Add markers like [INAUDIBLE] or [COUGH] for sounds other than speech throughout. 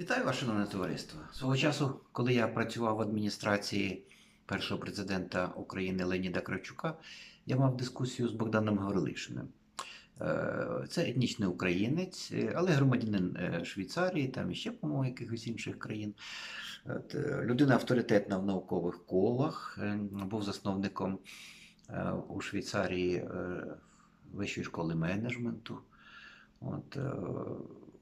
Вітаю ваше шановне товариство. Свого часу, коли я працював в адміністрації першого президента України Леоніда Кравчука, я мав дискусію з Богданом Гаврилишиним. Е, Це етнічний українець, е, але громадянин е, Швейцарії, там іще, по-моєму, якихось інших країн. Людина авторитетна в наукових колах, був засновником у Швейцарії Вищої школи менеджменту. От,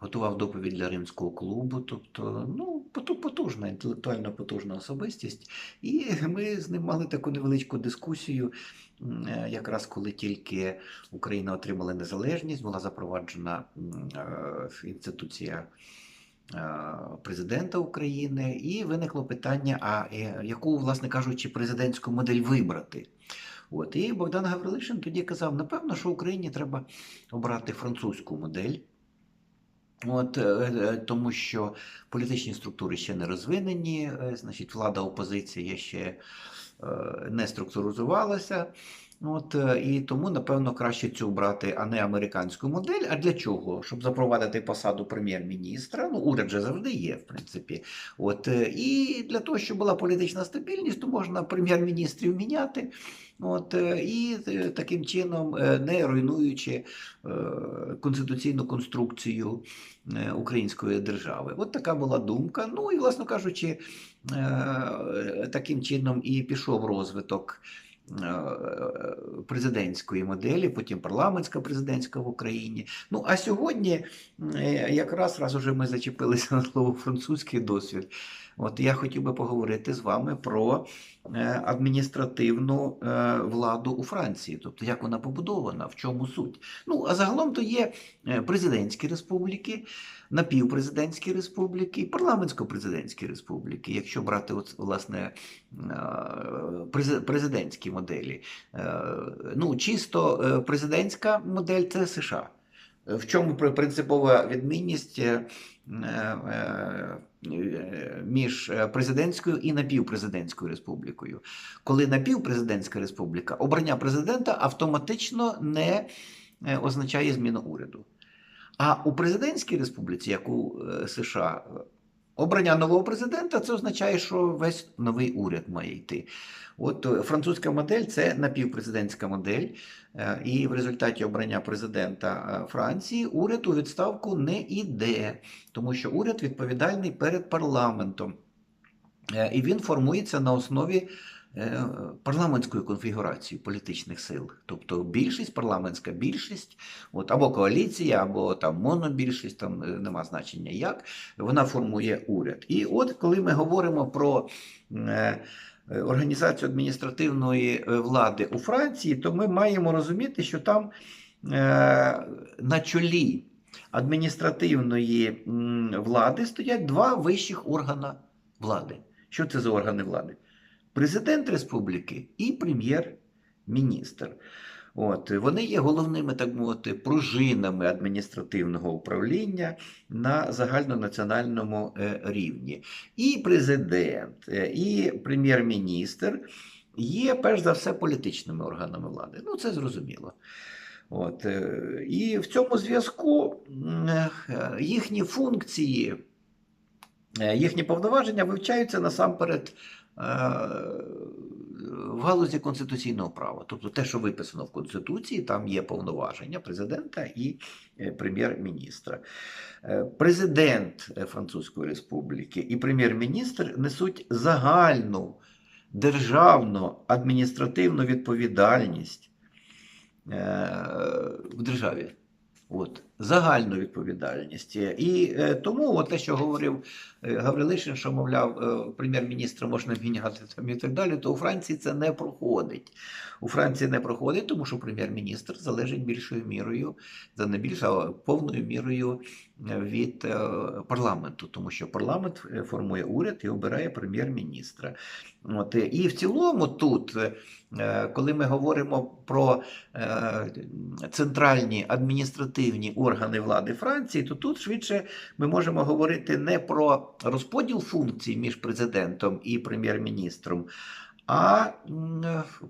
готував доповідь для римського клубу, тобто ну, потужна, інтелектуально потужна особистість. І ми з ним мали таку невеличку дискусію, е, якраз коли тільки Україна отримала незалежність, була запроваджена е, інституція. е, Президента України, і виникло питання: а яку, власне кажучи, президентську модель вибрати? От і Богдан Гаврилишин тоді казав: напевно, що Україні треба обрати французьку модель. От, е, е, тому що політичні структури ще не розвинені, е, значить, влада опозиція ще е, не структуризувалася. От, е, і тому, напевно, краще цю брати, а не американську модель. А для чого? Щоб запровадити посаду прем'єр-міністра. Ну, уряд же завжди є, в принципі. От, е, і для того, щоб була політична стабільність, то можна прем'єр-міністрів міняти. От, е, і таким чином, не руйнуючи конституційну конструкцію української держави. От така була думка. Ну і, власно кажучи, таким чином і пішов розвиток. Е, Президентської моделі, потім парламентська президентська в Україні. Ну а сьогодні, е, якраз раз уже ми зачепилися [LAUGHS] на слово французький досвід. От я хотів би поговорити з вами про е, адміністративну е, владу у Франції, тобто як вона побудована, в чому суть. Ну, а загалом то є е, президентські республіки, напівпрезидентські республіки, парламентсько-президентські республіки, якщо брати власне е, президентські моделі. Е, Ну, чисто е, президентська модель це США. Е, В чому принципова відмінність е, е, е, між е, президентською і напівпрезидентською республікою? Коли напівпрезидентська республіка, обрання президента автоматично не е, означає зміну уряду. А у президентській республіці, як у е, США, обрання нового президента це означає, що весь новий уряд має йти. От е, французька модель це напівпрезидентська модель, е, і в результаті обрання президента е, Франції уряд у відставку не йде, тому що уряд відповідальний перед парламентом. І він формується на основі е, парламентської конфігурації політичних сил. Тобто більшість, парламентська більшість, от, або коаліція, або там монобільшість, там е, нема значення як, вона формує уряд. І от коли ми говоримо про е, організацію адміністративної влади у Франції, то ми маємо розуміти, що там на чолі адміністративної влади стоять два вищих органи влади. Що це за органи влади? Президент республіки і прем'єр-міністр. От, вони є головними, так мовити, пружинами адміністративного управління на загальнонаціональному е, рівні. І президент, е, і прем'єр-міністр є перш за все політичними органами влади. Ну, це зрозуміло. От, е, і в цьому зв'язку їхні функції, їхні повноваження вивчаються насамперед в галузі конституційного права. Тобто те, що виписано в Конституції, там є повноваження президента і е, прем'єр-міністра. Е, Президент е, Французької Республіки і прем'єр-міністр несуть загальну державну адміністративну відповідальність е, в державі. От, загальну відповідальність. І е, тому от те, що говорив е, Гаврилишин, що, мовляв, е, прем'єр-міністра можна міняти там і так далі, то у Франції це не проходить. У Франції не проходить, тому що прем'єр-міністр залежить більшою мірою, за не більше, а повною мірою від парламенту, тому що парламент формує уряд і обирає прем'єр-міністра. От, і в цілому тут, коли ми говоримо про центральні адміністративні органи влади Франції, то тут швидше ми можемо говорити не про розподіл функцій між президентом і прем'єр-міністром, а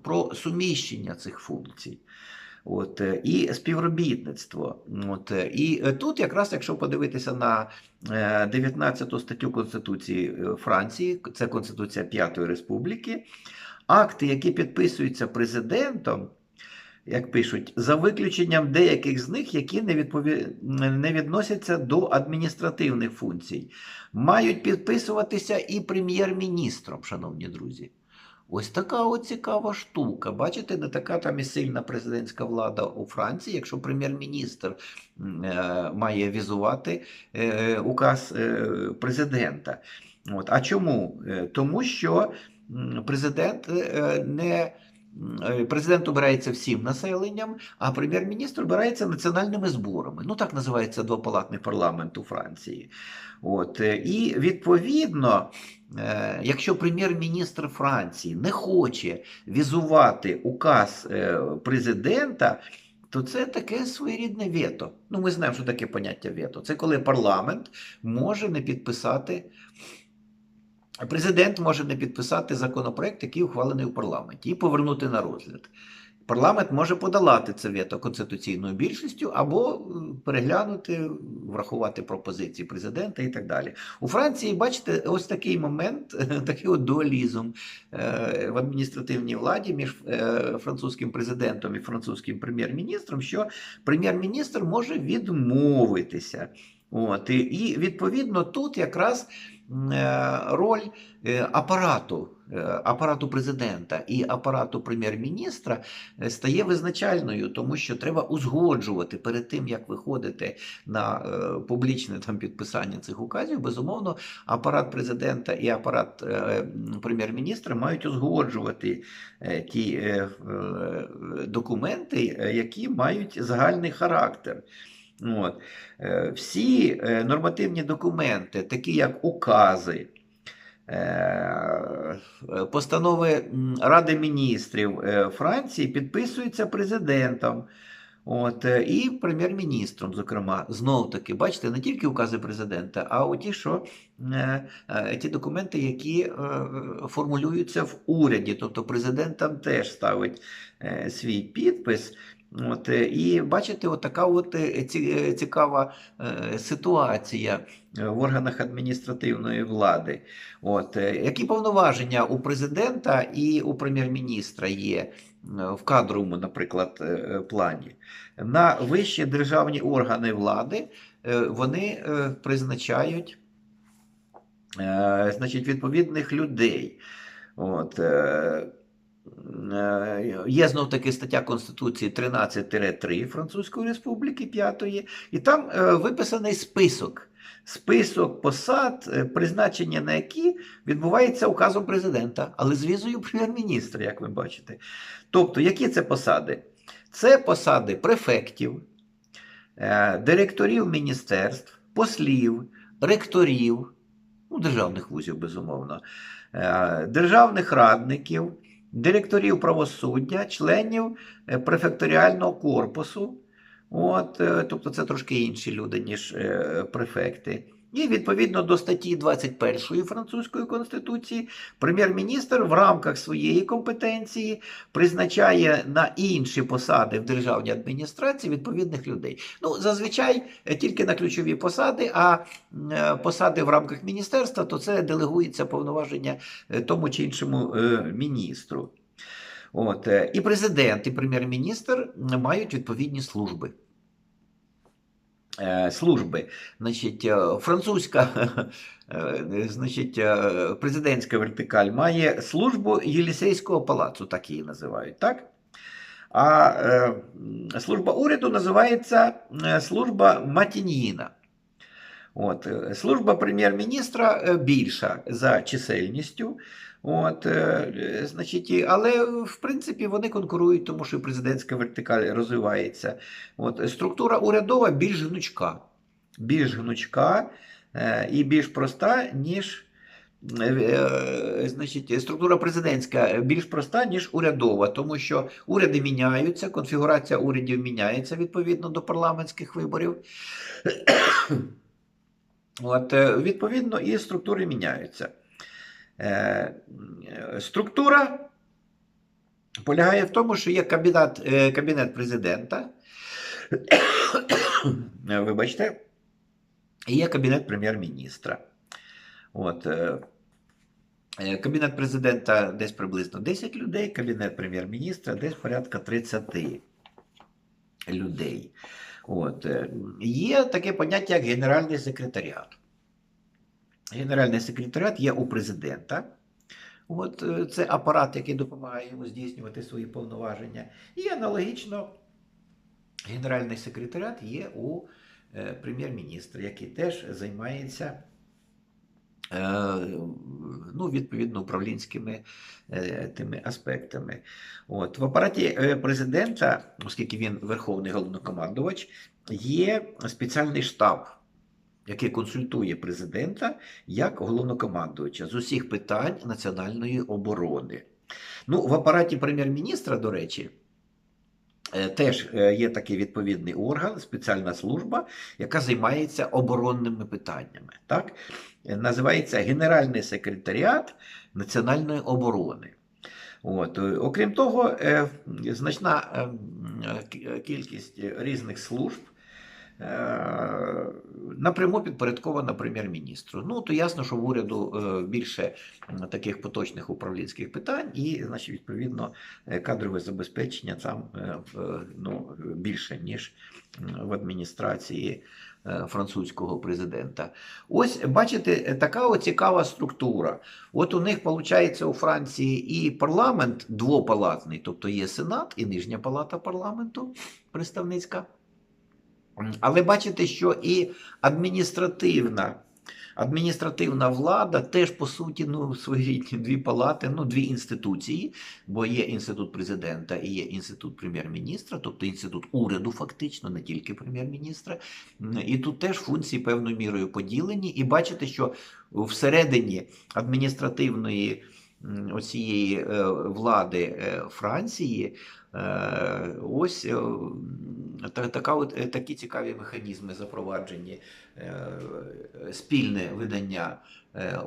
про суміщення цих функцій. От, е, і співробітництво. От, е, і е, тут, якраз, якщо подивитися на е, 19 статтю Конституції е, Франції, це Конституція П'ятої Республіки, акти, які підписуються президентом, як пишуть, за виключенням деяких з них, які не, відпові... не відносяться до адміністративних функцій, мають підписуватися і прем'єр-міністром, шановні друзі. Ось така цікава штука. Бачите, не така там і сильна президентська влада у Франції, якщо прем'єр-міністр е, має візувати е, указ е, президента. От. А чому? Тому що президент не. М, Президент обирається всім населенням, а прем'єр-міністр обирається національними зборами. Ну так називається двопалатний парламент у Франції. От, е, і відповідно, е, якщо прем'єр-міністр Франції не хоче візувати указ е, президента, то це таке своєрідне вето. Ну, ми знаємо, що таке поняття вето. Це коли парламент може не підписати. Президент може не підписати законопроект, який ухвалений у парламенті, і повернути на розгляд. Парламент може подолати це вето конституційною більшістю або е, переглянути, врахувати пропозиції президента і так далі. У Франції, бачите, ось такий момент, [LAUGHS] такий от дуалізм е, в адміністративній владі між е, французьким президентом і французьким прем'єр-міністром, що прем'єр-міністр може відмовитися. От, і, відповідно тут якраз роль е, апарату, е, апарату президента і апарату прем'єр-міністра е, стає визначальною, тому що треба узгоджувати перед тим, як виходити на е, публічне там підписання цих указів. Безумовно, апарат президента і апарат е, прем'єр-міністра мають узгоджувати е, ті е, е, документи, е, які мають загальний характер. От. Е, Всі е, нормативні документи, такі як укази, е, постанови Ради міністрів Франції підписуються президентом. От, е, і прем'єр-міністром, зокрема, знов таки, бачите, не тільки укази президента, а у ті, що е, е, ті документи, які е, формулюються в уряді. Тобто президент там теж ставить е, свій підпис. От, е, і бачите, от така от е, ці- цікава ситуація в органах адміністративної влади. От, які повноваження у президента і у прем'єр-міністра є в кадровому, наприклад, е, е, плані? На вищі державні органи влади е, вони призначають значить, відповідних людей. От, Є знов таки стаття Конституції 13-3 Французької Республіки 5, і там е, виписаний список. Список посад, е, призначення на які відбувається указом президента, але з візою прем'єр-міністра, як ви бачите. Тобто, які це посади? Це посади префектів, е, директорів міністерств, послів, ректорів, ну, державних вузів, безумовно, е, державних радників, директорів правосуддя, членів е, префекторіального корпусу. От, е, тобто це трошки інші люди, ніж е, префекти. І відповідно до статті 21 Французької конституції, прем'єр-міністр в рамках своєї компетенції призначає на інші посади в державній адміністрації відповідних людей. Ну, зазвичай е, тільки на ключові посади, а е, посади в рамках міністерства, то це делегується повноваження е, тому чи іншому міністру. От, і президент, і прем'єр-міністр мають відповідні служби. Е, Служби, значить, е, французька, е, [LAUGHS] значить, президентська вертикаль має службу Єлісейського палацу, так її називають, так? А служба уряду називається служба Матіньїна. От, е, служба прем'єр-міністра е, більша за чисельністю. От, е, значить, але в принципі вони конкурують, тому що президентська вертикаль розвивається. От, структура урядова більш гнучка. Більш гнучка і більш проста, ніж. Значить, структура президентська більш проста, ніж урядова, тому що уряди міняються, конфігурація урядів міняється відповідно до парламентських виборів. От, е, відповідно, і структури міняються. Е, Структура полягає в тому, що є кабінет, е, кабінет президента. Вибачте, і є кабінет прем'єр-міністра. От, кабінет президента десь приблизно 10 людей, кабінет прем'єр-міністра десь порядка 30 людей. От, е, є таке поняття, як генеральний секретаріат. Генеральний секретаріат є у президента. От е, це апарат, який допомагає йому здійснювати свої повноваження. І аналогічно генеральний секретаріат є у е, прем'єр-міністра, який теж займається ну, відповідно управлінськими е, тими аспектами. От. В апараті е, президента, оскільки він верховний головнокомандувач, є спеціальний штаб, який консультує президента як головнокомандувача з усіх питань національної оборони. Ну, в апараті прем'єр-міністра, до речі, е, теж е, є такий відповідний орган, спеціальна служба, яка займається оборонними питаннями. Так? Е, Називається Генеральний секретаріат національної оборони. От. е, Окрім того, е, значна е, м, е, кі- кількість різних служб е, напряму підпорядкована прем'єр-міністру. Ну, то ясно, що в уряду е, більше таких поточних управлінських питань, і, значить, відповідно, е, кадрове забезпечення там е, е, ну, більше, ніж в адміністрації е, французького президента. Ось, бачите, е, така цікава структура. От у них виходить у Франції і парламент двопалатний, тобто є Сенат і Нижня палата парламенту представницька. Але бачите, що і адміністративна, адміністративна влада теж, по суті, ну, своєрідні дві палати, ну, дві інституції, бо є інститут президента і є інститут прем'єр-міністра, тобто інститут уряду, фактично, не тільки прем'єр-міністра. І тут теж функції певною мірою поділені. І бачите, що всередині адміністративної оцієї е, влади е, Франції е, ось така такі цікаві механізми запроваджені. Спільне видання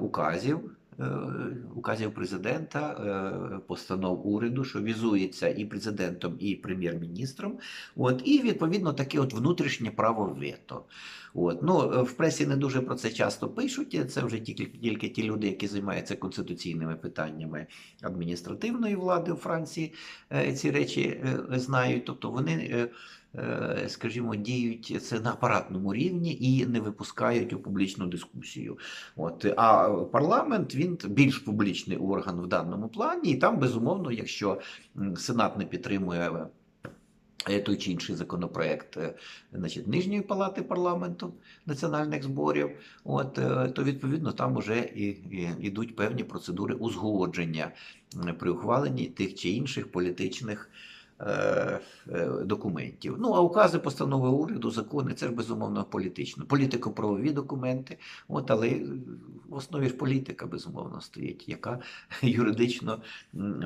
указів. Указів президента, постанов уряду, що візується і президентом, і прем'єр-міністром. От, і відповідно таке от внутрішнє право вето. От. Ну, е, в пресі не дуже про це часто пишуть. Це вже тільки, тільки ті люди, які займаються конституційними питаннями адміністративної влади у Франції, е, ці речі е, знають. Тобто вони, скажімо, діють це на апаратному рівні і не випускають у публічну дискусію. От. А парламент він більш публічний орган в даному плані, і там, безумовно, якщо Сенат не підтримує. Е, Той чи інший законопроект е, значить, Нижньої палати парламенту національних зборів, от, е, то відповідно там вже і, і, ідуть певні процедури узгодження при ухваленні тих чи інших політичних документів. Ну, а укази, постанови уряду, закони це ж безумовно політично. Політико-правові документи, от, але е, в основі ж політика безумовно стоїть, яка [LAUGHS] юридично,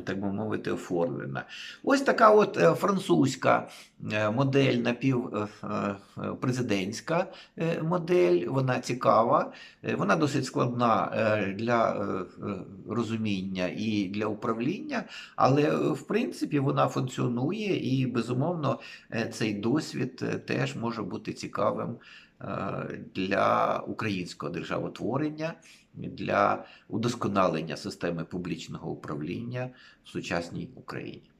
так би мовити, оформлена. Ось така от е, французька е, модель напівпрезидентська е, модель, вона цікава, е, вона досить складна е, для е, е, розуміння і для управління, але е, в принципі вона функціонує і безумовно е, цей досвід е, теж може бути цікавим е, для українського державотворення, для удосконалення системи публічного управління в сучасній Україні.